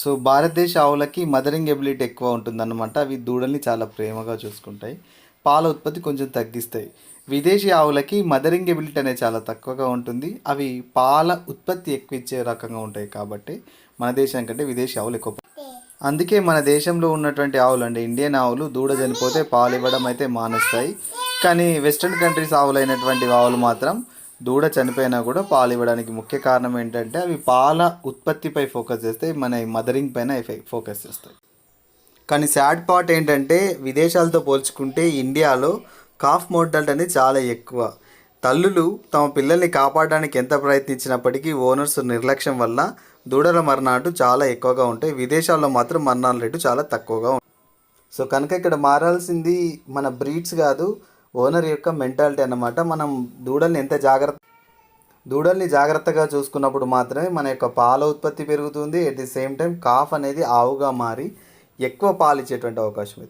So భారతదేశ ఆవులకి mothering ability ఎక్కువ ఉంటుందన్నమాట. అవి దూడల్ని చాలా ప్రేమగా చూసుకుంటాయి. పాల ఉత్పత్తి కొంచెం తగ్గిస్తాయి. విదేశీ ఆవులకి మదరింగ్ ఎబిలిటీ అనేది చాలా తక్కువగా ఉంటుంది. అవి పాల ఉత్పత్తి ఎక్కువ ఇచ్చే రకంగా ఉంటాయి కాబట్టి మన దేశం కంటే విదేశీ ఆవులు ఎక్కువ అందుకే మన దేశంలో ఉన్నటువంటి ఆవులు అంటే ఇండియన్ ఆవులు దూడ చనిపోతే పాలు ఇవ్వడం అయితే మానేస్తాయి. కానీ వెస్ట్రన్ కంట్రీస్ ఆవులైనటువంటి ఆవులు మాత్రం దూడ చనిపోయినా కూడా పాలు ఇవ్వడానికి ముఖ్య కారణం ఏంటంటే అవి పాల ఉత్పత్తిపై ఫోకస్ చేస్తాయి మన మదరింగ్ పైన ఫోకస్ చేస్తాయి. కానీ సాడ్ పార్ట్ ఏంటంటే విదేశాలతో పోల్చుకుంటే ఇండియాలో కాఫ్ మోర్టాలిటీ అనేది చాలా ఎక్కువ. తల్లులు తమ పిల్లల్ని కాపాడడానికి ఎంత ప్రయత్నించినప్పటికీ ఓనర్స్ నిర్లక్ష్యం వల్ల దూడల మరణాలు చాలా ఎక్కువగా ఉంటాయి. విదేశాల్లో మాత్రం మరణాల రేటు చాలా తక్కువగా ఉంటుంది సో కనుక ఇక్కడ మారాల్సింది మన బ్రీడ్స్ కాదు ఓనర్ యొక్క మెంటాలిటీ అన్నమాట. మనం దూడల్ని ఎంత జాగ్రత్త దూడల్ని జాగ్రత్తగా చూసుకున్నప్పుడు మాత్రమే మన యొక్క పాల ఉత్పత్తి పెరుగుతుంది. At the same time calf అనేది ఆవుగా మారి ఎక్కువ పాలు ఇచ్చేటువంటి అవకాశం ఉంది